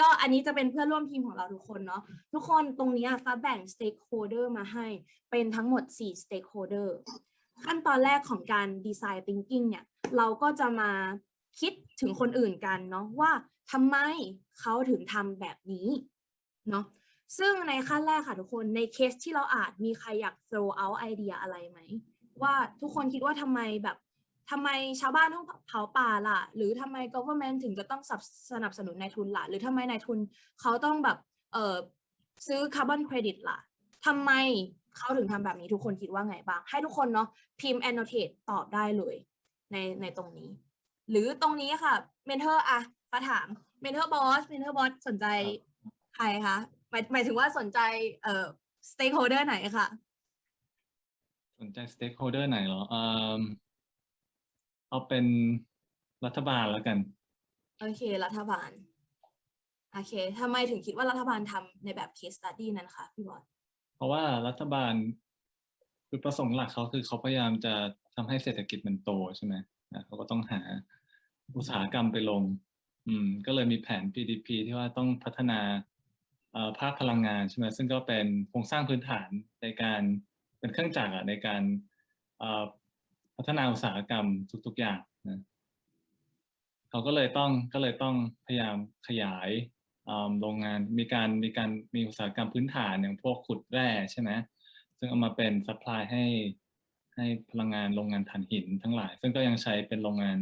ก็อันนี้จะเป็นเพื่อนร่วมทีมของเราทุกคนเนาะทุกคนตรงนี้ฟ้าแบ่ง stakeholder มาให้เป็นทั้งหมด 4 stakeholder ขั้นตอนแรกของการ design thinking เนี่ยเราก็จะมาคิดถึงคนอื่นกันเนาะว่าทำไมเขาถึงทำแบบนี้เนาะซึ่งในขั้นแรกค่ะทุกคนในเคสที่เราอาจมีใครอยาก throw out ไอเดียอะไรไหม ว่าทุกคนคิดว่าทำไมแบบ ทำไมชาวบ้านต้องเผาป่าล่ะ หรือทำไม government ถึงจะต้องสนับสนับสนุนนายทุนล่ะ หรือทำไมนายทุนเขาต้องแบบเออซื้อคาร์บอนเครดิตล่ะทำไมเขาถึงทำแบบนี้ทุกคนคิดว่าไงบ้าง ให้ทุกคนเนาะพิมพ์ annotate ตอบได้เลยในในตรงนี้ หรือตรงนี้ค่ะเมนเทอร์อะฟ้าถามเมนเทอร์บอสเมนเทอร์บอสสนใจใครคะหมายหมายถึงว่าสนใจเอ่อ stakeholder ไหนคะสนใจ stakeholder ไหนเหรอเอม เอาเป็นรัฐบาลแล้วกัน โอเค รัฐบาล โอเคทำไมถึงคิดว่ารัฐบาลทำในแบบ case study นั้นคะพี่บอสเพราะว่ารัฐบาลคือประสงค์หลักเขาคือเขาพยายามจะทำให้เศรษฐกิจมันโตใช่ไหมอะเขาก็ต้องหาอุตสาหกรรมไปลง อืม ก็เลยมีแผน PDP ที่ว่าต้องพัฒนาเอ่อภาคพลังงานใช่ไหมซึ่งก็เป็นโครงสร้างพื้นฐานในการเป็นเครื่องจักรอะในการเอ่อ พัฒนาอุตสาหกรรมทุก ๆ อย่างนะเขาก็เลยต้องก็เลยต้องพยายามขยายโรงงานมีการมีการมีอุตสาหกรรมพื้นฐานอย่างพวกขุดแร่ใช่ไหมซึ่งเอามาเป็นซัพพลายให้ให้พลังงานโรงงานถ่านหินทั้งหลาย ซึ่งก็ยังใช้เป็นโรงงาน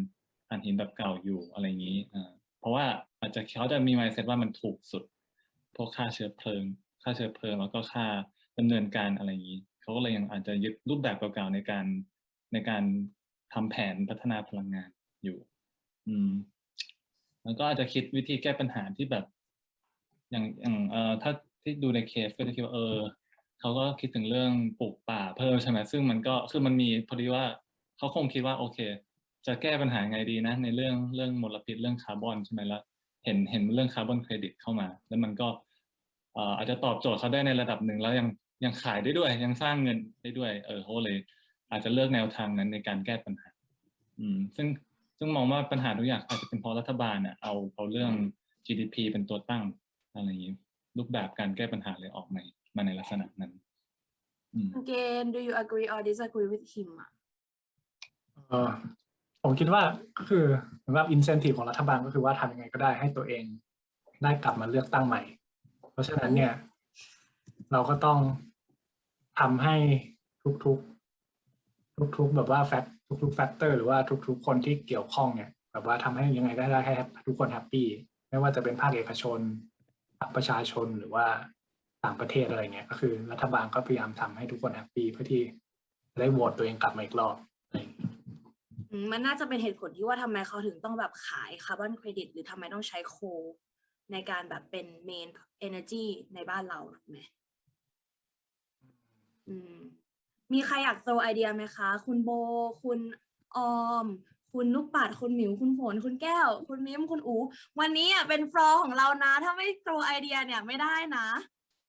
ถ่านหินแบบเก่าอยู่อะไรอย่างนี้อ่าเพราะว่าอาจจะเขาจะมี mindset ว่ามันถูกสุด พวกค่าเชื้อเพลิง ค่าเชื้อเพลิงแล้วก็ค่าดำเนินการอะไรอย่างนี้เขาก็เลยยังอาจจะยึดรูปแบบเก่าๆในการ ในการทำแผนพัฒนาพลังงานอยู่ อืม แล้วก็อาจจะคิดวิธีแก้ปัญหาที่แบบ อย่างอย่างเอ่อถ้าที่ดูในเคสก็จะคิดว่าเออเขาก็คิดถึงเรื่องปลูกป่าเพิ่มใช่ไหมซึ่งมันก็คือมันมีพอดีว่าเขาคงคิดว่าโอเค จะแก้ปัญหาไงดีนะ ในเรื่องเรื่องมลพิษเรื่องคาร์บอนใช่ไหมแล้วเห็นเห็นเรื่องคาร์บอนเครดิตเข้ามา แล้วมันก็เอ่ออาจจะตอบโจทย์เขาได้ในระดับหนึ่งแล้วยังยังขายได้ด้วย ยังสร้างเงินได้ด้วย เออเขาเลย อาจจะเลือกแนวทางนั้นในการแก้ปัญหา อืม ซึ่งซึ่งมองว่าปัญหาทุกอย่างอาจจะเป็นเพราะรัฐบาลเนี่ยเอาเอาเรื่อง GDP เป็นตัวตั้งอะไรอย่างนี้ รูปแบบการแก้ปัญหาเลยออกมามาในลักษณะนั้น อืม Again do you agree or disagree with him อ่ะ เออผมคิดว่าก็คือสำหรับอินเซนティブของรัฐบาลก็คือว่าทำยังไงก็ได้ให้ตัวเองได้กลับมาเลือกตั้งใหม่ เพราะฉะนั้นเนี่ย เราก็ต้องทำให้ทุกๆ ทุกๆ แบบว่าแฟกทุกๆแฟกเตอร์หรือว่าทุก ๆ คนที่เกี่ยวข้องเนี่ย แบบว่าทำให้ยังไงก็ได้ให้ทุกคนแฮปปี้ไม่ว่าจะเป็นภาคเอกชนภาคประชาชนหรือว่าต่างประเทศอะไรเงี้ยก็คือ รัฐบาลก็พยายามทำให้ทุกคนแฮปปี้เพื่อที่ได้โหวตตัวเองกลับมาอีกรอบอะไรอย่างเงี้ยมันน่าจะเป็นเหตุผลที่ว่าทำไมเขาถึงต้องแบบขายคาร์บอนเครดิตหรือทำไมต้องใช้โคลในการแบบเป็นเมนเอเนอร์จีในบ้านเราถูกไหมอืม มีใครอยากโซไอเดียไหมคะ คุณโบ คุณออม คุณลูกปัด คุณหมิว คุณฝนคุณแก้ว คุณมิมคุณอู วันนี้อะเป็นฟลอร์ของเรานะ ถ้าไม่โซไอเดียเนี่ยไม่ได้นะ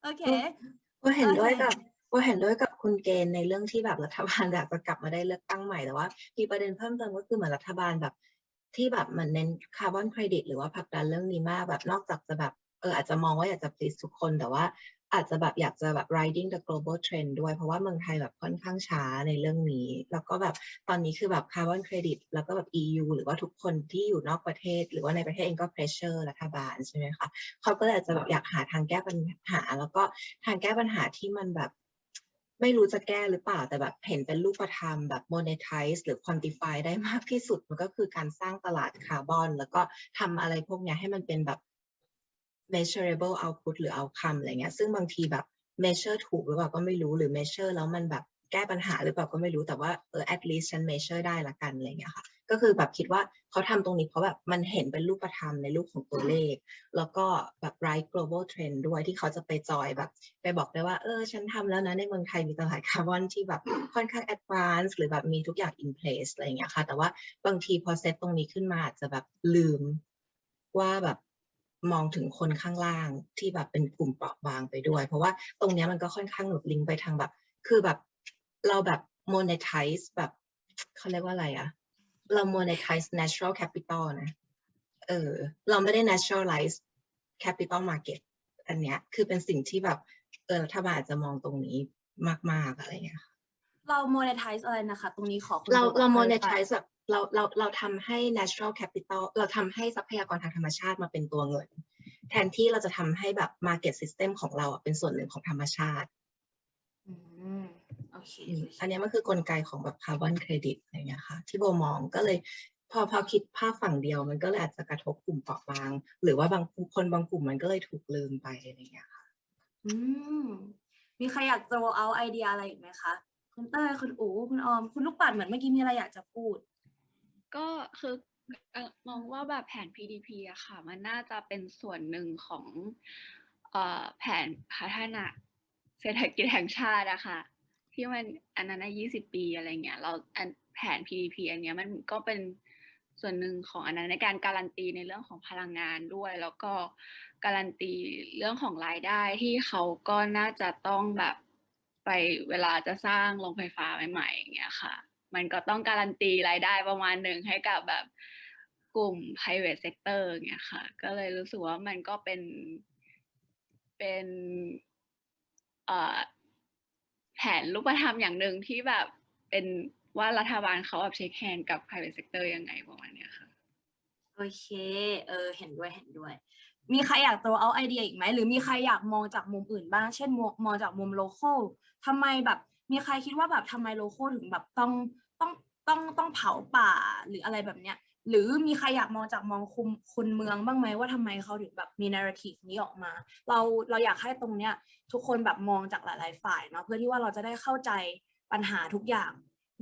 โอเค ก็เห็นด้วยโอเคกับก็เห็นด้วยกับคุณเกณฑ์ในเรื่องที่แบบรัฐบาลอยากจะกลับมาได้เลือกตั้งใหม่แต่ว่ามีประเด็นเพิ่มเติมก็คือเหมือนรัฐบาลแบบ ที่แบบเหมันเน้นคาร์บอนเครดิตหรือว่าผลักดันเรื่องนี้มากแบบนอกจากจะแบบเอออาจจะมองว่าอยากจะ please ทุกคนแต่ว่า อาจจะแบบอยากจะแบบ riding the global trend ด้วย เพราะว่าเมืองไทยแบบค่อนข้างช้าในเรื่องนี้ แล้วก็แบบตอนนี้คือแบบคาร์บอนเครดิตแล้วก็แบบ EU หรือว่าทุกคนที่อยู่นอกประเทศ หรือว่าในประเทศเองก็ pressure รัฐบาลใช่ไหมคะเขาก็เลยอาจจะแบบอยากหาทางแก้ปัญหา แล้วก็ทางแก้ปัญหาที่มันแบบไม่รู้จะแก้หรือเปล่าแต่แบบเห็นเป็นรูปธรรมแบบ monetize หรือ quantify ได้มากที่สุด มันก็คือการสร้างตลาดคาร์บอน แล้วก็ทำอะไรพวกเนี้ยให้มันเป็นแบบ measurable output หรือ outcome อะไรเงี้ยซึ่งบางทีแบบ measure ถูกหรือเปล่าก็ไม่รู้หรือ measure แล้วมันแบบแก้ปัญหาหรือเปล่าก็ไม่รู้แต่ว่าเออ at least ฉัน measure ได้ละกันอะไรเงี้ยค่ะ ก็คือแบบคิดว่าเขาทำตรงนี้เพราะแบบมันเห็นเป็นรูปธรรมในรูปของตัวเลข แล้วก็แบบ right global trend ด้วยที่เขาจะไปจอยแบบ ไปบอกได้ว่าเออฉันทำแล้วนะในเมืองไทยมีตลาดคาร์บอนที่แบบค่อนข้าง advance หรือแบบมีทุกอย่าง in place อะไรเงี้ยค่ะ แต่ว่าบางทีพอเซตตรงนี้ขึ้นมาอาจจะแบบลืมว่าแบบ มองถึงคนข้างล่างที่แบบเป็นกลุ่มเปราะบางไปด้วย เพราะว่าตรงเนี้ยมันก็ค่อนข้างหลุดลิงก์ไปทางแบบ คือแบบเราแบบ monetize แบบเขาเรียกว่าอะไรอะเรา monetize natural capital นะเออเราไม่ได้ naturalize capital market อันเนี้ยคือเป็นสิ่งที่แบบเออรัฐบาลอาจจะมองตรงนี้มาก ๆ อะไรเงี้ยค่ะเรา monetize อะไรนะคะ ตรงนี้ขอคุณเราโบเรา clarify monetize แบบ เราเราเราทำให้ natural capital เราทำให้ทรัพยากรทางธรรมชาติมาเป็นตัวเงิน แทนที่เราจะทำให้แบบ market system ของเราอะเป็นส่วนหนึ่งของธรรมชาติอืมโอเคอืมอันเนี้ยมันคือกลไกของแบบคาร์บอนเครดิตอะไรเงี้ยค่ะ ที่โบมองก็เลยพอพอคิดภาพฝั่งเดียวมันก็เลยอาจจะกระทบกลุ่มเปราะบาง หรือว่าบางคนบางกลุ่มมันก็เลยถูกลืมไปอะไรเงี้ยค่ะ อืมมีใครอยากจะ roll out ไอเดียอะไรอีกไหมคะ คุณเต้ยคุณอู๋คุณออม คุณลูกปัดเหมือนเมื่อกี้มีอะไรอยากจะพูด ก็คือมองว่าแบบแผน PDP อะค่ะ มันน่าจะเป็นส่วนหนึ่งของแผนพัฒนาเศรษฐกิจแห่งชาติอะค่ะ ที่มันอันนั้นนะ20ปีอะไรเงี้ยเราอันแผน PDP อันเนี้ยมันก็เป็นส่วนหนึ่งของอันนั้นในการการันตีในเรื่องของพลังงานด้วย แล้วก็การันตีเรื่องของรายได้ที่เขาก็น่าจะต้องแบบไปเวลาจะสร้างโรงไฟฟ้าใหม่ๆอย่างเงี้ยค่ะ มันก็ต้องการันตีรายได้ประมาณหนึ่งให้กับแบบกลุ่ม private sector อย่างเงี้ยค่ะ ก็เลยรู้สึกว่ามันก็เป็นเป็นแผนรูปธรรมอย่างหนึ่งที่แบบเป็นว่ารัฐบาลเขาแบบเช็คแฮนกับ private sector ยังไงประมาณเนี้ยค่ะ โอเค เออ เห็นด้วยเห็นด้วย มีใครอยาก throw out ไอเดียอีกไหม หรือมีใครอยากมองจากมุมอื่นบ้าง เช่นมองจากมุม local ทำไมแบบ มีใครคิดว่าแบบทำไม local ถึงแบบต้อง ต้องต้องต้องเผาป่าหรืออะไรแบบเนี้ย หรือมีใครอยากมองจากมองคุมคนเมืองบ้างไหมว่าทำไมเขาถึงแบบมี narrative นี้ออกมา เราเราอยากให้ตรงเนี้ยทุกคนแบบมองจากหลาย ๆ ฝ่ายเนาะเพื่อที่ว่าเราจะได้เข้าใจปัญหาทุกอย่าง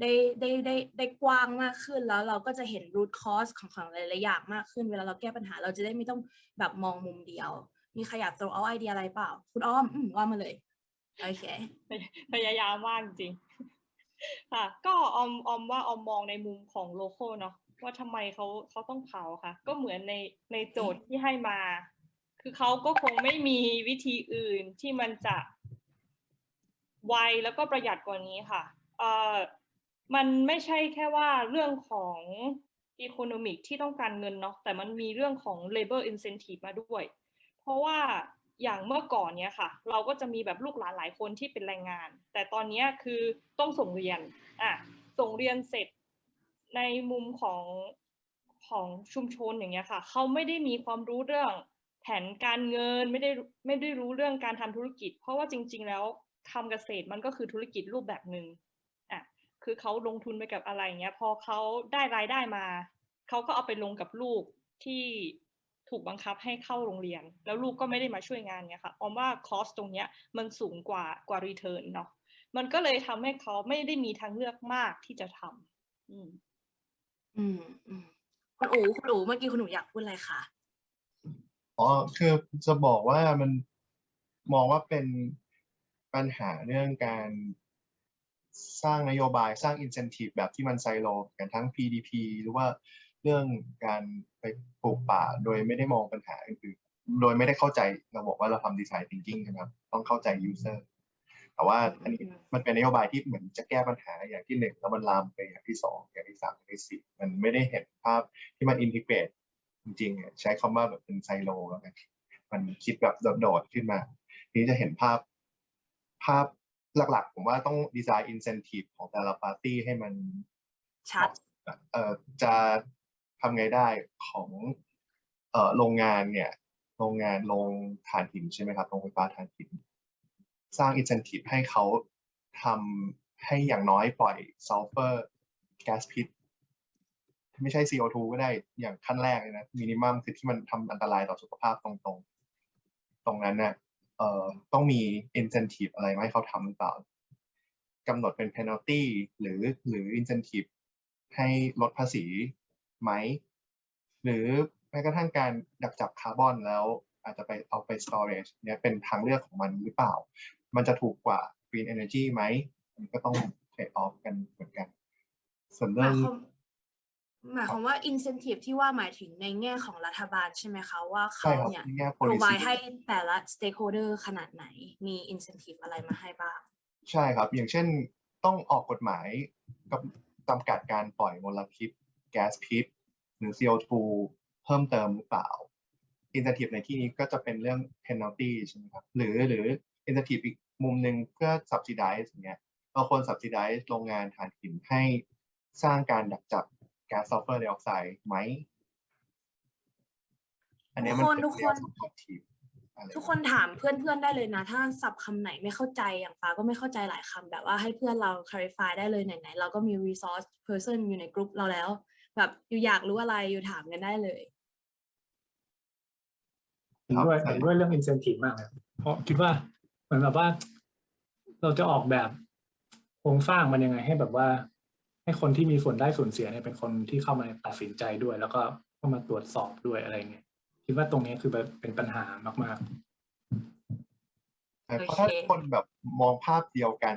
ได้ได้ได้ได้กว้างมากขึ้นแล้วเราก็จะเห็น root cause ของของหลายๆอย่างมากขึ้น เวลาเราแก้ปัญหาเราจะได้ไม่ต้องแบบมองมุมเดียว มีใครอยาก throw out ไอเดียอะไรเปล่า คุณอ้อมอืมว่ามาเลย โอเค พยายามมากจริง ค่ะ ก็ออมออมว่าออมมองในมุมของโลโก้เนาะว่าทำไมเขาเขาต้องเผาค่ะ ก็เหมือนในในโจทย์ที่ให้มา คือเขาก็คงไม่มีวิธีอื่นที่มันจะไวแล้วก็ประหยัดกว่านี้ค่ะเอ่อมันไม่ใช่แค่ว่าเรื่องของอีโคโนมิกที่ต้องการเงินเนาะแต่มันมีเรื่องของ labor incentive มาด้วย เพราะว่า อย่างเมื่อก่อนเนี้ยค่ะ เราก็จะมีแบบลูกหลานหลายคนที่เป็นแรงงาน แต่ตอนนี้คือต้องส่งเรียนอะส่งเรียนเสร็จในมุมของของชุมชนอย่างเงี้ยค่ะ เขาไม่ได้มีความรู้เรื่องแผนการเงินไม่ได้ไม่ได้รู้เรื่องการทำธุรกิจ เพราะว่าจริง ๆ แล้วทำเกษตรมันก็คือธุรกิจรูปแบบหนึ่งอะคือเขาลงทุนไปกับอะไรเงี้ยพอเขาได้รายได้มาเขาก็เอาไปลงกับลูกที่ ถูกบังคับให้เข้าโรงเรียน แล้วลูกก็ไม่ได้มาช่วยงานเนี้ยค่ะออมว่าคอสตรงเนี้ยมันสูงกว่ากว่ารีเทิร์นเนาะมันก็เลยทำให้เขาไม่ได้มีทางเลือกมากที่จะทำอืม อืมอืมคุณอู๋คุณอู๋เมื่อกี้คุณอู๋อยากพูดอะไรคะอ๋อคือจะบอกว่ามันมองว่าเป็นปัญหาเรื่องการสร้างนโยบายสร้าง incentive แบบที่มันไซโลกันทั้ง PDP หรือว่า เรื่องการไปปลูกป่าโดยไม่ได้มองปัญหาอื่นๆโดยไม่ได้เข้าใจเราบอกว่าเราทำ design thinking ใช่ไหมครับต้องเข้าใจ user แต่ว่าอันนี้มันเป็นนโยบายที่เหมือนจะแก้ปัญหาอย่างที่หนึ่งแล้วมันลามไปอย่างที่สองอย่างที่สามอย่างที่สี่มันไม่ได้เห็นภาพที่มัน integrate จริงๆเนี่ยใช้คำว่าแบบเป็นไซโลแล้วกันมันคิดแบบโดดๆขึ้นมา ทีนี้จะเห็นภาพ ภาพหลักๆ ผมว่าต้องดีไซน์อินเซนティブของแต่ละปาร์ตี้ให้มัน ชัด เอ่อจะ ทำไงได้ของเอ่อโรงงานเนี่ย โรงงานโรงถ่านหินใช่ไหมครับโรงไฟฟ้าถ่านหิน สร้างอินเซนティブให้เขาทำให้อย่างน้อยปล่อยซัลเฟอร์แก๊สพิษ ไม่ใช่ CO2 ก็ได้อย่างขั้นแรกเลยนะมินิมัมคือที่มันทำอันตรายต่อสุขภาพตรงๆ ตรงนั้นเนี่ยเอ่อต้องมี incentive อะไรมาให้เขาทำหรือเปล่ากำหนดเป็น penalty หรือหรือ incentive ให้ลดภาษี ไหม หรือแม้กระทั่งการดักจับคาร์บอนแล้วอาจจะไปเอาไป storage เนี่ยเป็นทางเลือกของมันหรือเปล่า มันจะถูกกว่า green energy ไหม มันก็ต้อง trade off กันเหมือนกัน ส่วนหเรื่มาอยงความหมายความว่า incentive ที่ว่าหมายถึงในแง่ของรัฐบาลใช่ไหมคะ ว่าใช่เขาครับเนี่ยในแง่ policy provide ให้แต่ละ stakeholder ขนาดไหน มี incentive อะไรมาให้บ้าง ใช่ครับ อย่างเช่นต้องออกกฎหมายกับจำกัดการปล่อยมลพิษ แก๊สพิษหรือ CO2 เพิ่มเติมหรือเปล่า incentive ในที่นี้ก็จะเป็นเรื่อง penalty ใช่ไหมครับ หรือหรือ incentive อีกมุมหนึ่งเพื่อ subsidize อย่างเงี้ยเราควร subsidize โรงงานถ่านหินให้สร้างการดักจับก๊าซซัลเฟอร์ไดออกไซด์ไหม อันเนี้ยมันเป็นทุกคนเรื่อง subjective อะไรทุกคนถามเพื่อนๆได้เลยนะ ถ้าสับคำไหนไม่เข้าใจอย่างฟ้าก็ไม่เข้าใจหลายคำแบบว่าให้เพื่อนเรา clarify ได้เลยไหนๆเราก็มี resource person อยู่ในกลุ่มเราแล้ว แบบอยู่อยากรู้อะไรอยู่ถามกันได้เลยเห็นด้วยเห็นด้วยเรื่อง incentive มากเลยเพราะคิดว่าเหมือนแบบว่า เราจะออกแบบโครงสร้างมันยังไงให้แบบว่า ให้คนที่มีส่วนได้ส่วนเสียเนี่ยเป็นคนที่เข้ามาตัดสินใจด้วย แล้วก็เข้ามาตรวจสอบด้วยอะไรเงี้ยคิดว่าตรงนี้คือแบบเป็นปัญหามากใช่โอเคเพราะถ้าคนแบบมองภาพเดียวกัน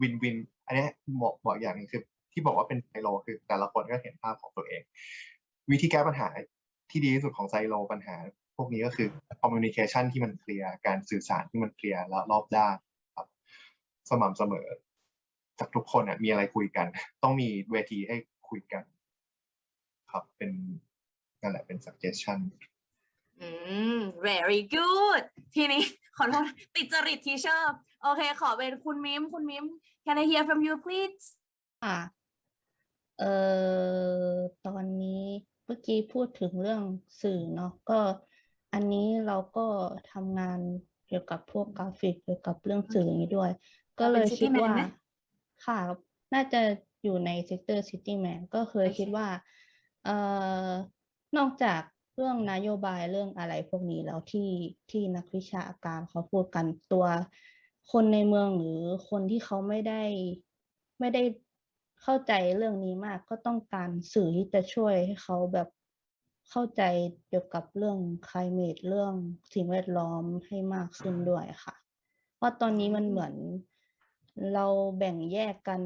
วินวิน อันเนี้ยบอกบอกอย่างหนึงคือ ที่บอกว่าเป็นไซโลคือแต่ละคนก็เห็นภาพของตัวเอง วิธีแก้ปัญหาที่ดีที่สุดของไซโลปัญหา พวกนี้ก็คือ communication ที่มันเคลียร์การสื่อสารที่มันเคลียร์และรอบด้านครับ สม่ำเสมอ จากทุกคนอะมีอะไรคุยกัน ต้องมีเวทีให้คุยกัน ครับเป็นนั่นแหละเป็น suggestion อืม very good ทีนี้ขอโทษติดจริตทีเชอร์โอเค ขอเป็นคุณมิม คุณมิม can I hear from you please ค่ะ เอ่อตอนนี้เมื่อกี้พูดถึงเรื่องสื่อเนาะก็อันนี้เราก็ทำงานเกี่ยวกับพวกกราฟิกเกี่ยวกับเรื่องสื่ออย่างนี้ด้วย ก็เลยเป็นคิด City Man ว่าไหมค่ะ น่าจะอยู่ในเซกเตอร์ซิตี้แมนก็เคยโอเคคิดว่าเอ่อนอกจากเรื่องนโยบายเรื่องอะไรพวกนี้แล้วที่ที่นักวิชาการเขาพูดกันตัวคนในเมืองหรือคนที่เขาไม่ได้ไม่ได้ เข้าใจเรื่องนี้มากก็ต้องการสื่อที่จะช่วยให้เขาแบบเข้าใจเกี่ยวกับเรื่อง climate เรื่องสิ่งแวดล้อมให้มากขึ้นด้วยค่ะ เพราะตอนนี้มันเหมือนเราแบ่งแยกกัน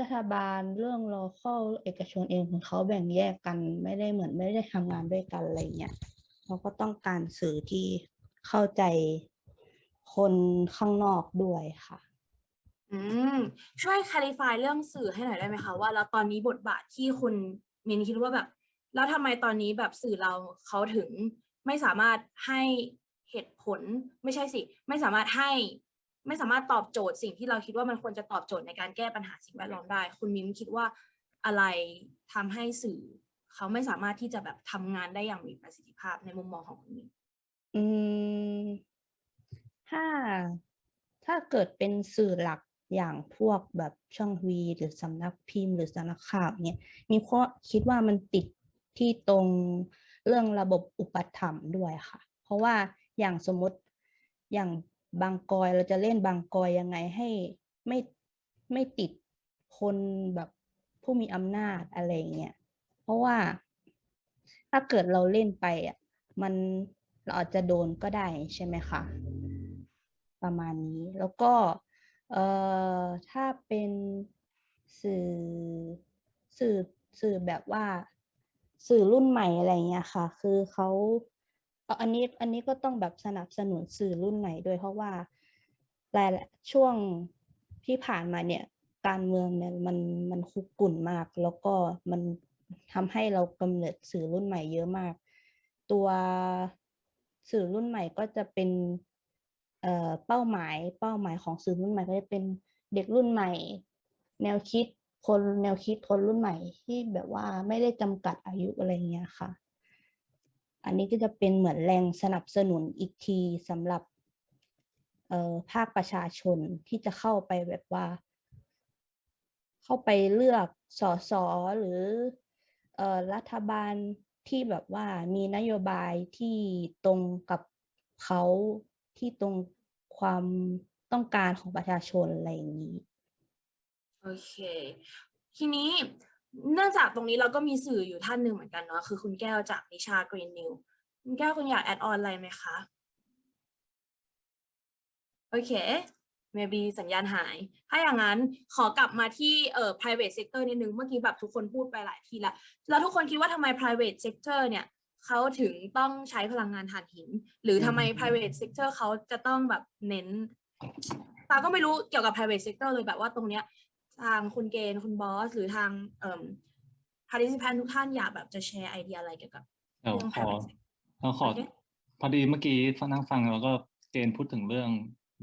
รัฐบาลเรื่องรอข้อเอกชนเองของเขาแบ่งแยกกันไม่ได้เหมือนไม่ได้ทำงานด้วยกันอะไรเงี้ยเราก็ต้องการสื่อที่เข้าใจคนข้างนอกด้วยค่ะ อืม ช่วย clarify เรื่องสื่อให้หน่อยได้ไหมคะว่าแล้วตอนนี้บทบาทที่คุณมินคิดว่าแบบ แล้วทำไมตอนนี้แบบสื่อเราเขาถึงไม่สามารถให้เหตุผลไม่ใช่สิ ไม่สามารถให้ ไม่สามารถตอบโจทย์สิ่งที่เราคิดว่ามันควรจะตอบโจทย์ในการแก้ปัญหาสิ่งแวดล้อมได้ คุณมิมคิดว่าอะไรทำให้สื่อ เขาไม่สามารถที่จะแบบทำงานได้อย่างมีประสิทธิภาพในมุมมองของคุณมิมอืม ถ้าถ้าเกิดเป็นสื่อหลัก อย่างพวกแบบช่องวีหรือสำนักพิมพ์ หรือสำนักข่าวเนี่ยมีข้อคิดว่ามันติดที่ตรงเรื่องระบบอุปถัมภ์ด้วยค่ะ เพราะว่าอย่างสมมติอย่างบางกอยเราจะเล่นบางกอยยังไงให้ไม่ไม่ติดคนแบบผู้มีอำนาจอะไรเงี้ยเพราะว่าถ้าเกิดเราเล่นไปอะมันเราอาจจะโดนก็ได้ใช่ไหมคะประมาณนี้แล้วก็ เอ่อถ้าเป็นสื่อสื่อสื่อแบบว่าสื่อรุ่นใหม่อะไรเงี้ยค่ะ คือเขาเอาอันนี้อันนี้ก็ต้องแบบสนับสนุนสื่อรุ่นใหม่ด้วยเพราะว่าหลายช่วงที่ผ่านมาเนี่ยการเมืองเนี่ยมันมันคุกกุ่นมาก แล้วก็มันทำให้เรากำเนิดสื่อรุ่นใหม่เยอะมาก ตัวสื่อรุ่นใหม่ก็จะเป็น เป้าหมายเป้าหมายของสื่อรุ่นใหม่ก็จะเป็นเด็กรุ่นใหม่ แนวคิดคนแนวคิดคนรุ่นใหม่ที่แบบว่าไม่ได้จำกัดอายุอะไรเงี้ยค่ะ อันนี้ก็จะเป็นเหมือนแรงสนับสนุนอีกทีสำหรับเอ่อภาคประชาชนที่จะเข้าไปแบบว่า เข้าไปเลือกสสหรือเอ่อรัฐบาลที่แบบว่ามีนโยบายที่ตรงกับเขา ที่ตรงความต้องการของประชาชนอะไรอย่างนี้ โอเค ทีนี้เนื่องจากตรงนี้เราก็มีสื่ออยู่ท่านหนึ่งเหมือนกันเนาะคือคุณแก้วจากนิชา Green New คุณแก้วคุณอยากแอดออนอะไรไหมคะ โอเค maybe สัญญาณหาย ถ้าอย่างนั้นขอกลับมาที่เอ่อ private sector นิดนึง เมื่อกี้แบบทุกคนพูดไปหลายทีละ แล้วทุกคนคิดว่าทำไม private sector เนี่ย เขาถึงต้องใช้พลังงานถ่านหิน หรือทำไม private sector เขาจะต้องแบบเน้นตาก็ไม่รู้เกี่ยวกับ private sector เลยแบบว่าตรงเนี้ยทางคุณเกณฑ์คุณบอส หรือทางเอ่อ participant ทุกท่านอยากแบบจะแชร์ไอเดียอะไรเกี่ยวกับเอาเรื่อง ขอ private sector เราขอ โอเค พอดีเมื่อกี้นั่งฟังแล้วก็เกณฑ์พูดถึงเรื่อง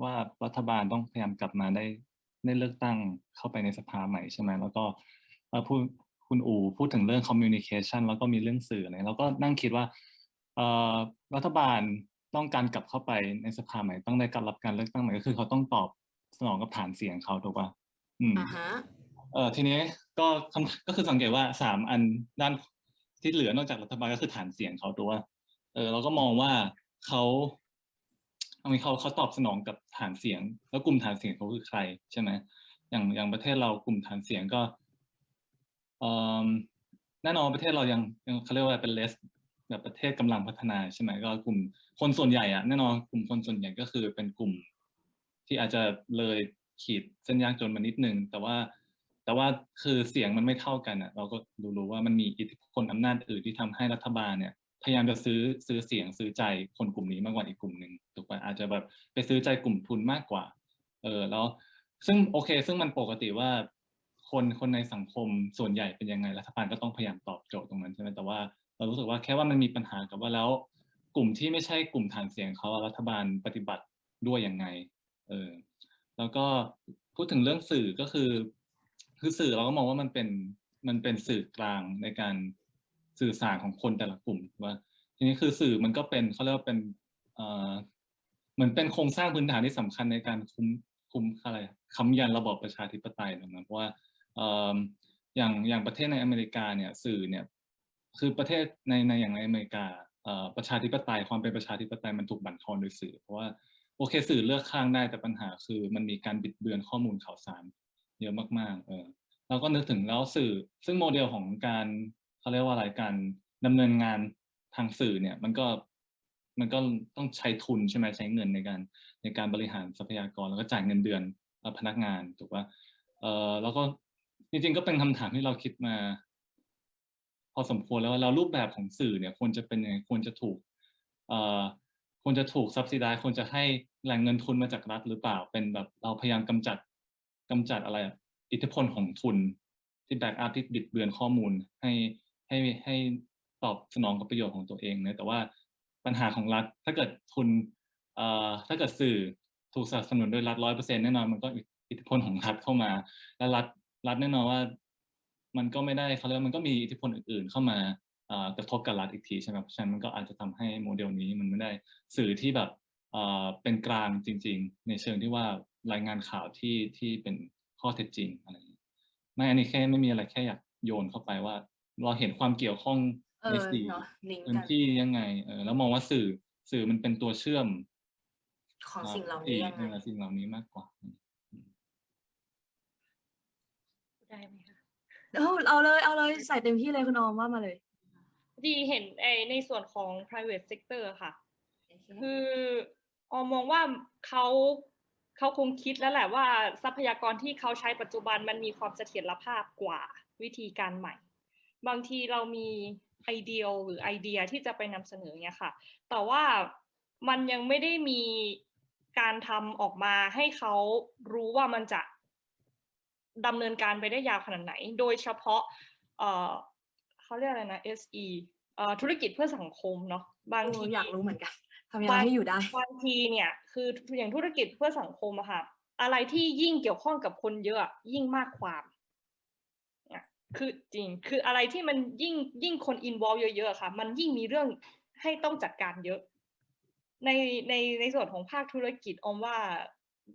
ว่ารัฐบาลต้องพยายามกลับมาได้ได้เลือกตั้งเข้าไปในสภาใหม่ใช่ไหมแล้วก็เอ่อพูด คุณอูพูดถึงเรื่อง communication แล้วก็มีเรื่องสื่ออะไรแล้วก็นั่งคิดว่าเอ่อรัฐบาลต้องการกลับเข้าไปในสภาใหม่ต้องได้การรับการเลือกตั้งใหม่ก็คือเขาต้องตอบสนองกับฐานเสียงเขาถูกป่ะอืมอ่าฮะเออทีนี้ก็คำก็คือสังเกตว่าสามอันด้านที่เหลือนอกจากรัฐบาลก็คือฐานเสียงเขาตัวว่าเออเราก็มองว่าเขาเอางี้เขาเขาตอบสนองกับฐานเสียง แล้วกลุ่มฐานเสียงเขาคือใครใช่ไหมอย่างอย่างประเทศเรากลุ่มฐานเสียงก็เออ แน่นอนประเทศเรายังยังเขาเรียกว่าเป็นเลสแบบประเทศกำลังพัฒนาใช่ไหมก็กลุ่มคนส่วนใหญ่อะแน่นอนกลุ่มคนส่วนใหญ่ก็คือเป็นกลุ่ม ที่อาจจะเลยขีดเส้นยากจนมานิดนึงแต่ว่าแต่ว่าคือเสียงมันไม่เท่ากันอะเราก็รู้ๆว่ามันมีอิทธิพลอำนาจอื่นที่ทำให้รัฐบาลเนี่ยพยายามจะซื้อซื้อเสียงซื้อใจคนกลุ่มนี้มากกว่าอีกกลุ่มหนึ่งถูกป่ะอาจจะแบบไปซื้อใจกลุ่มทุนมากกว่า เออแล้วซึ่งโอเค ซึ่งมันปกติว่า คนคนในสังคมส่วนใหญ่เป็นยังไงรัฐบาลก็ต้องพยายามตอบโจทย์ตรงนั้นใช่ไหมแต่ว่าเรารู้สึกว่าแค่ว่ามันมีปัญหากับว่าแล้วกลุ่มที่ไม่ใช่กลุ่มฐานเสียงเขารัฐบาลปฏิบัติด้วยยังไงเออแล้วก็พูดถึงเรื่องสื่อก็คือ คือสื่อเราก็มองว่ามันเป็นมันเป็นสื่อกลางในการสื่อสารของคนแต่ละกลุ่มว่าทีนี้คือสื่อมันก็เป็นเขาเรียกว่าเป็นเอ่อเหมือนเป็นโครงสร้างพื้นฐานที่สำคัญในการคุมคุมอะไรค้ำยันระบอบประชาธิปไตยตรงนั้นเพราะว่า อย่างอย่างประเทศในอเมริกาเนี่ยสื่อเนี่ยคือประเทศในในอย่างในอเมริกาประชาธิปไตยความเป็นประชาธิปไตยมันถูกบั่นทอนโดยสื่อ เพราะว่าโอเคสื่อเลือกข้างได้แต่ปัญหาคือมันมีการบิดเบือนข้อมูลข่าวสารเยอะมากๆเออเราก็นึกถึงแล้วสื่อ ซึ่งโมเดลของการเขาเรียกว่าอะไรการดำเนินงานทางสื่อเนี่ยมันก็มันก็ต้องใช้ทุนใช่ไหมใช้เงินในการในการบริหารทรัพยากรแล้วก็จ่ายเงินเดือนพนักงานถูกป่ะเออแล้วก็ จริงๆก็เป็นคำถามที่เราคิดมา พอสมควรแล้วว่าเรารูปแบบของสื่อเนี่ยควรจะเป็นยังไงควรจะถูกเอ่อควรจะถูก subsidize ควรจะให้แหล่งเงินทุนมาจากรัฐหรือเปล่าเป็นแบบเราพยายามกำจัดกำจัดอะไรอิทธิพลของทุนที่แบกอัพที่บิดเบือนข้อมูลให้ให้ให้ตอบสนองกับประโยชน์ของตัวเองนะแต่ว่าปัญหาของรัฐถ้าเกิดทุนเอ่อถ้าเกิดสื่อถูกสนับสนุนโดยรัฐร้อยเปอร์เซ็นต์แน่นอนมันก็อิทธิพลของรัฐเข้ามา และรัฐ รัฐแน่นอนว่า มันก็ไม่ได้เขาเรียกว่ามันก็มีอิทธิพลอื่น ๆ เข้ามาเอ่อกระทบกับรัฐอีกทีใช่ไหมเพราะฉะนั้นมันก็อาจจะทำให้โมเดลนี้มันไม่ได้สื่อที่แบบเอ่อเป็นกลางจริง ๆ ในเชิงที่ว่ารายงานข่าวที่ที่เป็นข้อเท็จจริงอะไรอย่างนี้ไม่อันนี้แค่ไม่มีอะไรแค่อยากโยนเข้าไปว่า เราเห็นความเกี่ยวข้องเอในอสื่อเนาะลิงก์พื้นกันที่ยังไงเออแล้วมองว่าสื่อสื่อมันเป็นตัวเชื่อม ของสิ่งเหล่านี้ยังไงเออสิ่งเหล่านี้มากกว่า ได้ไหมคะเออเอาเลยเอาเลยใส่เต็มที่เลยคุณออมว่ามาเลย ดีเห็นไอในส่วนของ private sector ค่ะ คือออมมองว่าเขาเขาคงคิดแล้วแหละว่าทรัพยากรที่เขาใช้ปัจจุบันมันมีความเสถียรภาพกว่าวิธีการใหม่ บางทีเรามีไอเดียหรือไอเดียที่จะไปนำเสนอเนี่ยค่ะ แต่ว่ามันยังไม่ได้มีการทำออกมาให้เขารู้ว่ามันจะ ดำเนินการไปได้ยาวขนาดไหน โดยเฉพาะเอ่อเขาเรียกอะไรนะ SE เอ่อธุรกิจเพื่อสังคมเนาะบางโอ้ทีอยากรู้เหมือนกันทำยังไงให้อยู่ได้บางทีเนี่ยคืออย่างธุรกิจเพื่อสังคมอะค่ะ อะไรที่ยิ่งเกี่ยวข้องกับคนเยอะอะยิ่งมากความเนี่ยคือจริงคืออะไรที่มันยิ่งยิ่งคนอินวอลเยอะๆอะค่ะ มันยิ่งมีเรื่องให้ต้องจัดการเยอะ ในในในส่วนของภาคธุรกิจออมว่า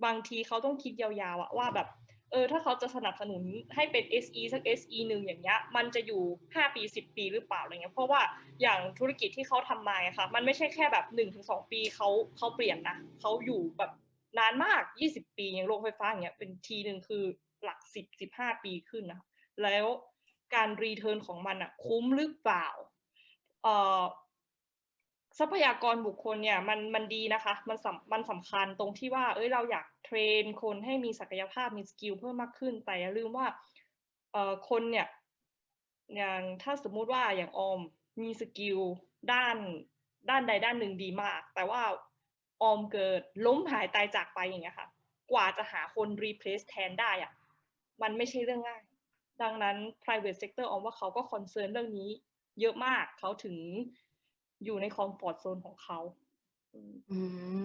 บางทีเขาต้องคิดยาวๆอะว่าแบบ เออถ้าเขาจะสนับสนุนให้เป็น SE สัก SE หนึ่งอย่างเงี้ยมันจะอยู่ 5 ปี 10 ปีหรือเปล่าอะไรเงี้ยเพราะว่าอย่างธุรกิจที่เขาทำมาค่ะมันไม่ใช่แค่แบบ 1-2ถึงปีเขาเขาเปลี่ยนนะเขาอยู่แบบนานมาก 20 ปีอย่างโรงไฟฟ้าอย่างเงี้ยเป็นทีหนึ่งคือหลัก 10 15 ปีขึ้นนะแล้วการรีเทิร์นของมันอะคุ้มหรือเปล่าเอ่อ ทรัพยากรบุคคลเนี่ยมันมันดีนะคะมันสำมันสำคัญตรงที่ว่าเอ้ยเราอยากเทรนคนให้มีศักยภาพมีสกิลเพิ่มมากขึ้น แต่อย่าลืมว่าเอ่อคนเนี่ยอย่างถ้าสมมุติว่าอย่างออมมีสกิลด้านด้านใดด้านหนึ่งดีมาก แต่ว่าออมเกิดล้มหายตายจากไปอย่างเงี้ยค่ะ กว่าจะหาคน replace แทนได้อะมันไม่ใช่เรื่องง่าย ดังนั้น private sector ออมว่าเขาก็คอนเซิร์นเรื่องนี้เยอะมากเขาถึง อยู่ในคอมฟอร์ z โซนของเขาอืมอื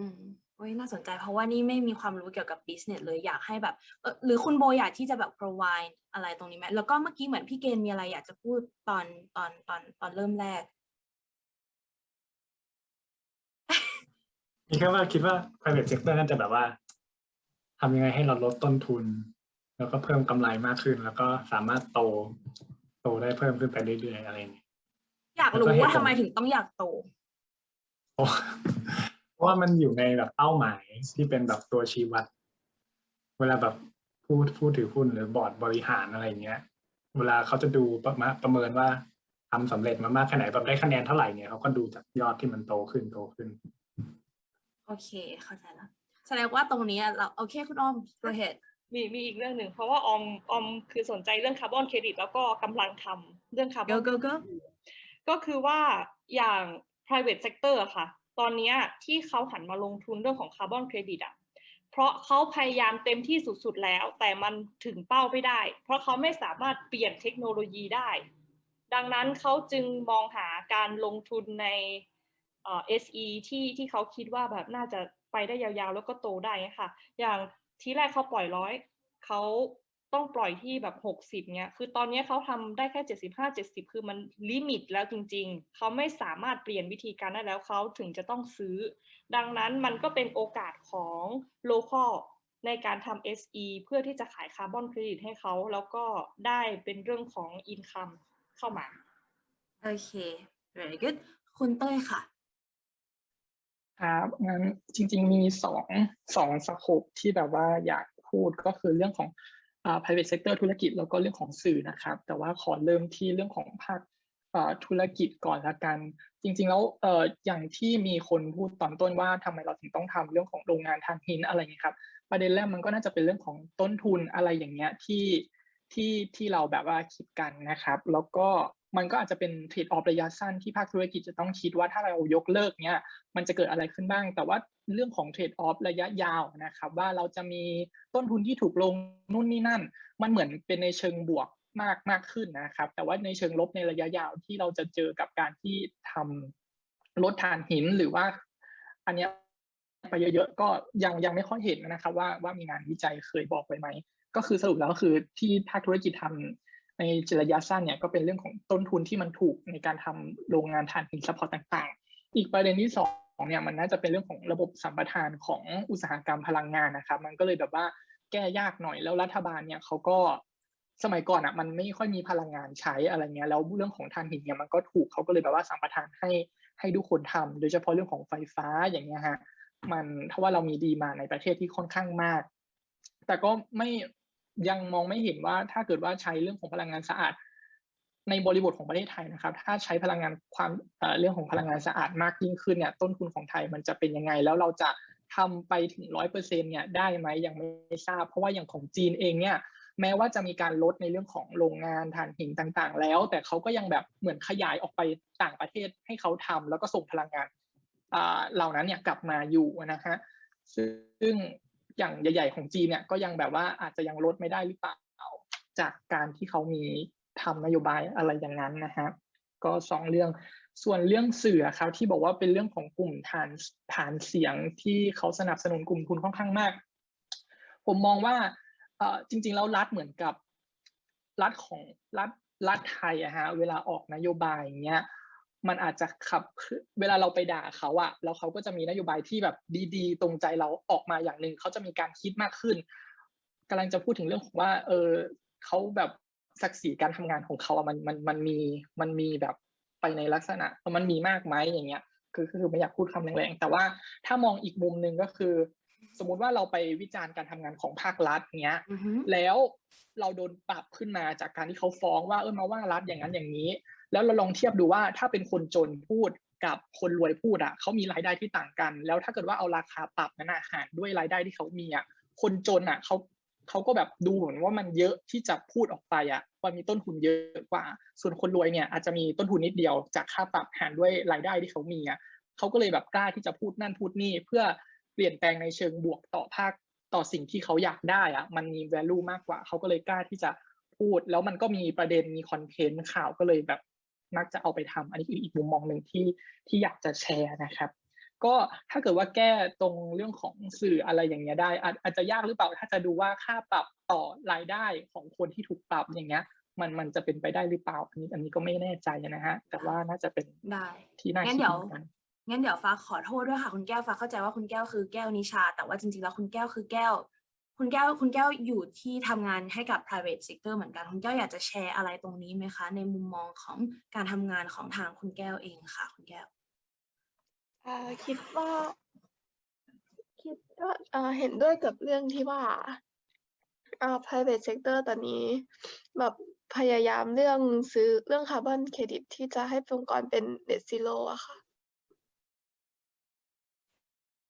มโอ้ยน่าสนใจเพราะว่านี่ไม่มีความรู้เกี่ยวกับ business เลยอยากให้แบบเออหรือคุณโบอยากที่จะแบบ provide อะไรตรงนี้ไหมแล้วก็เมื่อกี้เหมือนพี่เกณฑ์มีอะไรอยากจะพูดตอนตอนตอนตอนเริ่มแรกมีแค่ว่าคิดว่า private sector น่าจะแบบว่าทำยังไงให้เราลดต้นทุน แล้วก็เพิ่มกำไรมากขึ้น แล้วก็สามารถโต โตได้เพิ่มขึ้นไปเรื่อยๆอะไรอย่างนี้ อยากรู้แล้วก็เหตุว่าผลทำไมถึงต้องอยากโตเพราะเพราะว่ามันอยู่ในแบบเป้าหมายที่เป็นแบบตัวชี้วัด เวลาแบบผู้ผู้ถือหุ้นหรือบอร์ดบริหารอะไรเงี้ย เวลาเขาจะดูประมาณประเมินว่าทำสำเร็จมามากแค่ไหนแบบได้คะแนนเท่าไหร่เนี่ยเขาก็ดูจากยอดที่มันโตขึ้นโตขึ้น โอเค เข้าใจแล้วแสดงว่าตรงนี้เราโอเคคุณอ้อม go ahead มีมีอีกเรื่องหนึ่งเพราะว่าออมออมคือสนใจเรื่องคาร์บอนเครดิตแล้วก็กำลังทำเรื่องคาร์บอ go น go go ก็คือว่าอย่าง private sector ค่ะ ตอนนี้ที่เขาหันมาลงทุนเรื่องของคาร์บอนเครดิตอะเพราะเขาพยายามเต็มที่สุดๆแล้ว แต่มันถึงเป้าไม่ได้ เพราะเขาไม่สามารถเปลี่ยนเทคโนโลยีได้ ดังนั้นเขาจึงมองหาการลงทุนในเอ่อ SE ที่ที่เขาคิดว่าแบบน่าจะไปได้ยาวๆ แล้วก็โตได้ค่ะ อย่างที่แรกเขาปล่อยร้อยเขา ต้องปล่อยที่แบบหกสิบเนี้ย คือตอนเนี้ยเขาทำได้แค่เจ็ดสิบห้าเจ็ดสิบคือมันลิมิตแล้วจริง ๆ เขาไม่สามารถเปลี่ยนวิธีการได้แล้วเขาถึงจะต้องซื้อ ดังนั้นมันก็เป็นโอกาสของ local ในการทำ SE เพื่อที่จะขายคาร์บอนเครดิตให้เขา แล้วก็ได้เป็นเรื่องของ income เข้ามา โอเค very good คุณเต้ยค่ะ ครับ งั้นจริง ๆ มีสองสองสโคปที่แบบว่าอยากพูดก็คือเรื่องของอ่า private sector ธุรกิจแล้วก็เรื่องของสื่อนะครับ แต่ว่าขอเริ่มที่เรื่องของภาคอ่าธุรกิจก่อนละกัน จริง ๆ แล้วเอ่ออย่างที่มีคนพูดตอนต้นว่าทำไมเราถึงต้องทำเรื่องของโรงงานทางหินอะไรอย่างเงี้ยครับ ประเด็นแรกมันก็น่าจะเป็นเรื่องของต้นทุนอะไรอย่างเงี้ยที่ที่ที่เราแบบว่าคิดกันนะครับ แล้วก็ มันก็อาจจะเป็นเทรดออฟระยะสั้นที่ภาคธุรกิจจะต้องคิดว่าถ้าเรายกเลิกเนี้ยมันจะเกิดอะไรขึ้นบ้าง แต่ว่าเรื่องของเทรดออฟระยะยาวนะครับว่าเราจะมีต้นทุนที่ถูกลงนู่นนี่นั่น มันเหมือนเป็นในเชิงบวกมากมากขึ้นนะครับ แต่ว่าในเชิงลบในระยะยาวที่เราจะเจอกับการที่ทำลดถ่านหินหรือว่า อันเนี้ยไปเยอะๆก็ยังยังไม่ค่อยเห็นนะครับ ว่าว่ามีงานวิจัยเคยบอกไว้ไหมก็คือสรุปแล้วคือที่ภาคธุรกิจทำ ในระยะสั้นเนี่ยก็เป็นเรื่องของต้นทุนที่มันถูกในการทำโรงงานถ่านหินซัพพอร์ตต่างๆ อีกประเด็นที่สองเนี่ยมันน่าจะเป็นเรื่องของระบบสัมปทานของอุตสาหกรรมพลังงานนะครับ มันก็เลยแบบว่าแก้ยากหน่อยแล้วรัฐบาลเนี่ยเขาก็สมัยก่อนอะมันไม่ค่อยมีพลังงานใช้อะไรเงี้ยแล้วเรื่องของถ่านหินเนี่ยมันก็ถูกเขาก็เลยแบบว่าสัมปทานให้ให้ทุกคนทำโดยเฉพาะเรื่องของไฟฟ้าอย่างเงี้ยฮะมันถ้าว่าเรามีดีมาในประเทศที่ค่อนข้างมาก แต่ก็ไม่ ยังมองไม่เห็นว่าถ้าเกิดว่าใช้เรื่องของพลังงานสะอาด ในบริบทของประเทศไทยนะครับ ถ้าใช้พลังงานความเรื่องของพลังงานสะอาดมากยิ่งขึ้นเนี่ยต้นทุนของไทยมันจะเป็นยังไง แล้วเราจะทำไปถึงร้อยเปอร์เซ็นเนี่ยได้ไหมยังไม่ทราบ เพราะว่าอย่างของจีนเองเนี่ยแม้ว่าจะมีการลดในเรื่องของโรงงานถ่านหินต่างๆ แล้ว แต่เขาก็ยังแบบเหมือนขยายออกไปต่างประเทศให้เขาทำแล้วก็ส่งพลังงานเหล่านั้นเนี่ยกลับมาอยู่นะฮะซึ่ง อย่างใหญ่ ๆ ของจีนเนี่ยก็ยังแบบว่าอาจจะยังลดไม่ได้หรือเปล่าจากการที่เขามีทำนโยบายอะไรอย่างนั้นนะฮะก็สองเรื่องส่วนเรื่องสื่อครับที่บอกว่าเป็นเรื่องของกลุ่มฐานฐานเสียงที่เขาสนับสนุนกลุ่มทุนค่อนข้างมาก ผมมองว่าจริงๆแล้วรัฐเหมือนกับรัฐของรัฐรัฐไทยอะฮะเวลาออกนโยบายอย่างเงี้ย มันอาจจะขับเวลาเราไปด่าเขาอะแล้วเขาก็จะมีนโยบายที่แบบดีๆ ตรงใจเราออกมาอย่างหนึ่งเขาจะมีการคิดมากขึ้นกำลังจะพูดถึงเรื่องของว่า เออเขาแบบศักดิ์ศรีการทำงานของเขาอะมันมันมันมีมันมีแบบไปในลักษณะมันมีมากไหมอย่างเงี้ยคือคือไม่อยากพูดคำแรงๆแต่ว่าถ้ามองอีกมุมหนึ่งก็คือ สมมุติว่าเราไปวิจารณ์การทำงานของภาครัฐเงี้ยอือฮึแล้วเราโดนปรับขึ้นมาจากการที่เขาฟ้องว่าเออมาว่ารัฐอย่างนั้นอย่างนี้ แล้วเราลองเทียบดูว่าถ้าเป็นคนจนพูดกับคนรวยพูดอะเขามีรายได้ที่ต่างกัน แล้วถ้าเกิดว่าเอาราคาปรับนั้นอาหารด้วยรายได้ที่เขามีอะคนจนอะเขาเขาก็แบบดูเหมือนว่ามันเยอะที่จะพูดออกไปอะว่ามีต้นทุนเยอะกว่า ส่วนคนรวยเนี่ยอาจจะมีต้นทุนนิดเดียวจากค่าปรับหารด้วยรายได้ที่เขามีอะเขาก็เลยแบบกล้าที่จะพูดนั่นพูดนี่เพื่อเปลี่ยนแปลงในเชิงบวกต่อภาคต่อสิ่งที่เขาอยากได้อะมันมี value มากกว่าเขาก็เลยกล้าที่จะพูด แล้วมันก็มีประเด็นมีคอนเทนต์ข่าวก็เลยแบบ มักจะเอาไปทำอันนี้คืออีกมุมมองหนึ่งที่ที่อยากจะแชร์นะครับ ก็ถ้าเกิดว่าแก้ตรงเรื่องของสื่ออะไรอย่างเงี้ยได้อาจจะยากหรือเปล่า ถ้าจะดูว่าค่าปรับต่อรายได้ของคนที่ถูกปรับอย่างเงี้ยมันมันจะเป็นไปได้หรือเปล่า อันนี้อันนี้ก็ไม่แน่ใจนะฮะ แต่ว่าน่าจะเป็นได้ที่น่าคินดเดี๋ยวเหมือนกันงั้นเดี๋ยวฟ้าขอโทษด้วยค่ะคุณแก้วฟ้าเข้าใจว่าคุณแก้วคือแก้วนิชา แต่ว่าจริงๆแล้วคุณแก้วคือแก้ว คุณแก้วคุณแก้วอยู่ที่ทำงานให้กับ private sector เหมือนกัน คุณแก้วอยากจะแชร์อะไรตรงนี้ไหมคะ ในมุมมองของการทำงานของทางคุณแก้วเองค่ะ คุณแก้วอ่าคิดว่าคิดว่าอ่าเห็นด้วยกับเรื่องที่ว่าอ่า private sector ตอนนี้แบบพยายามเรื่องซื้อเรื่องคาร์บอนเครดิตที่จะให้องค์กรเป็น net zero อะค่ะ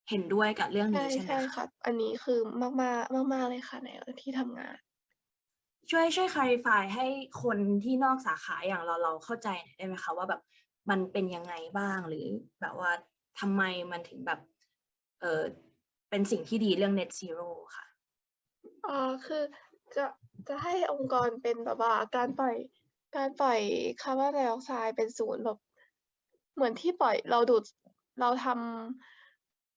เห็นด้วยกับเรื่องใช่นี้ใช่ไหมใช่คะ ค่ะ อันนี้คือมากมากมากมากๆเลยค่ะในที่ทำงาน ช่วยช่วย clarify ให้คนที่นอกสาขาอย่างเราเราเข้าใจหน่อยได้ไหมคะว่าแบบมันเป็นยังไงบ้างหรือแบบว่าทำไมมันถึงแบบเออเป็นสิ่งที่ดีเรื่อง net zero ค่ะอ่าคือจะจะให้องค์กรเป็นแบบว่าการปล่อยการปล่อยคาร์บอนไดออกไซด์เป็นศูนย์แบบเหมือนที่ปล่อยเราดูดเราทำ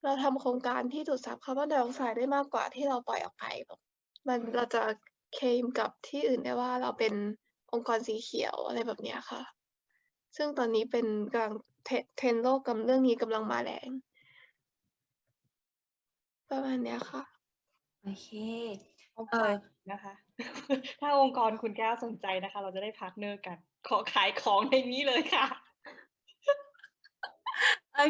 เราทำโครงการที่ดูดซับคาร์บอนไดออกไซด์ได้มากกว่าที่เราปล่อยออกไปแบบมันเราจะเคลมกับที่อื่นได้ว่าเราเป็นองค์กรสีเขียวอะไรแบบเนี้ยค่ะ ซึ่งตอนนี้เป็นกำลังเทรนเทรนด์โลกกับเรื่องนี้กำลังมาแรง ประมาณเนี้ยค่ะ โอเคเอาเออขายนะคะ ถ้าองค์กรคุณแก้วสนใจนะคะ เราจะได้พาร์ทเนอร์กัน ขอขายของในนี้เลยค่ะ